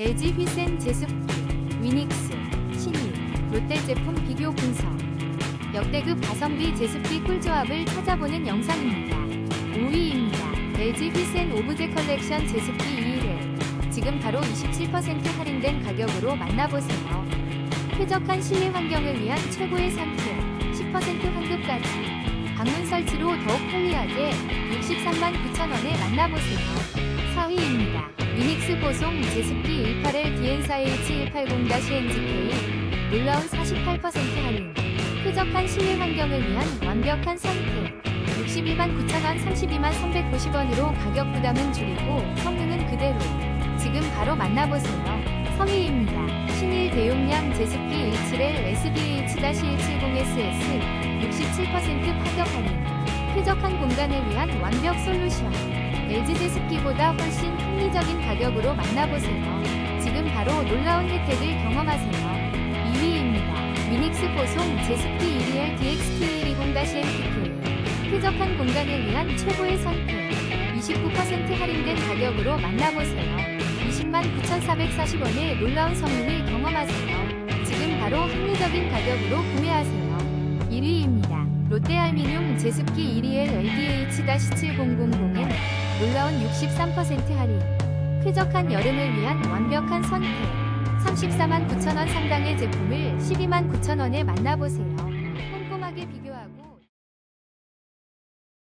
LG 휘센 제습기, 위닉스, 신일, 롯데 제품 비교 분석. 역대급 가성비 제습기 꿀조합을 찾아보는 영상입니다. 5위입니다. LG 휘센 오브제 컬렉션 제습기 2를 지금 바로 27% 할인된 가격으로 만나보세요. 쾌적한 실내 환경을 위한 최고의 선택, 10% 환급까지. 방문 설치로 더욱 편리하게 63만 9천원에 만나보세요. 4위입니다. 보송 제습기 18L DN4H180-NGK 놀라운 48% 할인 쾌적한 실내 환경을 위한 완벽한 선택 61만 9천원 32만 390원으로 가격 부담은 줄이고 성능은 그대로. 지금 바로 만나보세요. 3위입니다. 신일 대용량 제습기 17L SDH-170SS 67% 파격 할인 쾌적한 공간을 위한 완벽 솔루션 LG 제습기보다 훨씬 합리적인 가격으로 만나보세요. 지금 바로 놀라운 혜택을 경험하세요. 2위입니다. 미닉스 보송 제습기 1EL DXT20-MPK 쾌적한 공간을 위한 최고의 선택 29% 할인된 가격으로 만나보세요. 20만 9,440원의 놀라운 성능을 경험하세요. 지금 바로 합리적인 가격으로 구매하세요. 1위입니다. 롯데알미늄 제습기 1EL LDH-7000N 놀라운 63% 할인. 쾌적한 여름을 위한 완벽한 선택. 349,000원 상당의 제품을 129,000원에 만나보세요. 꼼꼼하게 비교하고